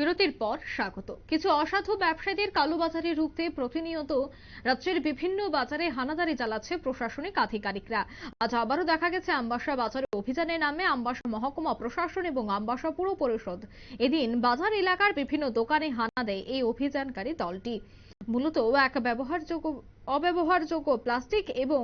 বিরতির পর স্বাগত। কিছু অসাধু ব্যবসায়ীদের কালোবাজারে রুখতে প্রতিনিয়ত রাজ্যের বিভিন্ন বাজারে হানাদারি চালাচ্ছে প্রশাসনিক আধিকারিকরা। আজ আবারও দেখা গেছে আমবাসা বাজারে অভিযানের নামে আমবাসা মহকুমা প্রশাসন এবং আমবাসা পুর পরিষদ। এদিন বাজার এলাকার বিভিন্ন দোকানে হানা দেয় এই অভিযানকারী দলটি। মূলত এক ব্যবহারযোগ্য অব্যবহারযোগ্য প্লাস্টিক এবং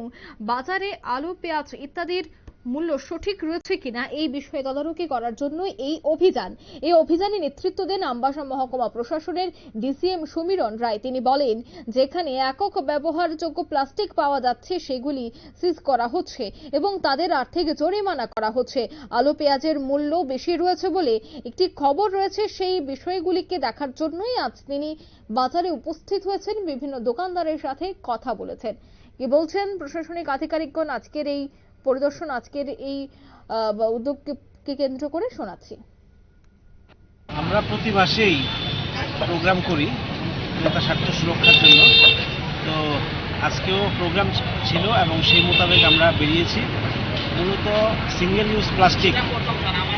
বাজারে আলু, পেঁয়াজ ইত্যাদির মূল্য সঠিক রয়েছে কিনা এই বিষয়ে তদারকি করার জন্য এই অভিযান। এই অভিযানে নেতৃত্ব দেন আমবাসা মহকুমা প্রশাসনের ডিসিএম সমীরণ রায়। তিনি বলেন, যেখানে একক ব্যবহারযোগ্য প্লাস্টিক পাওয়া যাচ্ছে, সেগুলি সিজ করা হচ্ছে এবং তাদের আর্থিক জরিমানা করা হচ্ছে। আলু পেঁয়াজের মূল্য বেশি রয়েছে বলে একটি খবর রয়েছে, সেই বিষয়গুলিকে দেখার জন্যই আজ তিনি বাজারে উপস্থিত হয়েছেন। বিভিন্ন দোকানদারের সাথে কথা বলেছেন। কি বলছেন প্রশাসনিক আধিকারিকগণ আজকের এই পরিদর্শন আজকের এই উদ্যোগকে কেন্দ্র করে শোনাচ্ছি। আমরা প্রতি মাসেই প্রোগ্রাম করি ক্রেতা স্বার্থ সুরক্ষার জন্য। তো আজকেও প্রোগ্রাম ছিল এবং সেই মোতাবেক আমরা বেরিয়েছি। মূলত সিঙ্গেল ইউজ প্লাস্টিক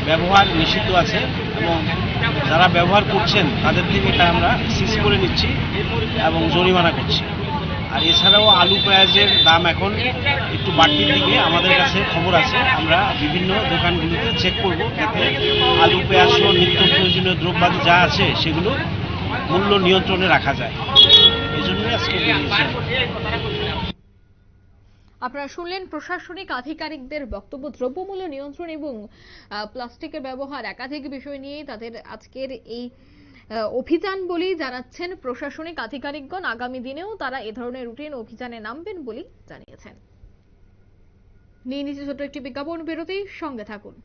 ব্যবহার নিষিদ্ধ আছে এবং যারা ব্যবহার করছেন তাদের থেকে এটা আমরা সিজ করে নিচ্ছি এবং জরিমানা করছি। আর এছাড়াও আলু পেঁয়াজের দাম এখন একটু বাড়তির দিকে আমাদের কাছে খবর আছে। আমরা বিভিন্ন দোকানগুলোতে চেক করব যাতে আলু পেঁয়াজ সহ নিত্য প্রয়োজনীয় দ্রব্যাদি যা আছে সেগুলো মূল্য নিয়ন্ত্রণে রাখা যায়। এই জন্যই আজকে আপনারা শুনলেন প্রশাসনিক আধিকারিকদের বক্তব্য, দ্রব্যমূল্য নিয়ন্ত্রণ এবং প্লাস্টিকের ব্যবহার একাধিক বিষয় নিয়ে তাদের আজকের এই অভিযান বলেই জানাচ্ছেন প্রশাসনিক আধিকারিকগণ। আগামী দিনেও তারা এ ধরনের রুটিন অভিযানে নামবেন বলেই জানিয়েছেন। নিয়ে নিচে ছোট্ট একটি বিজ্ঞাপন বিরতি, সঙ্গে থাকুন।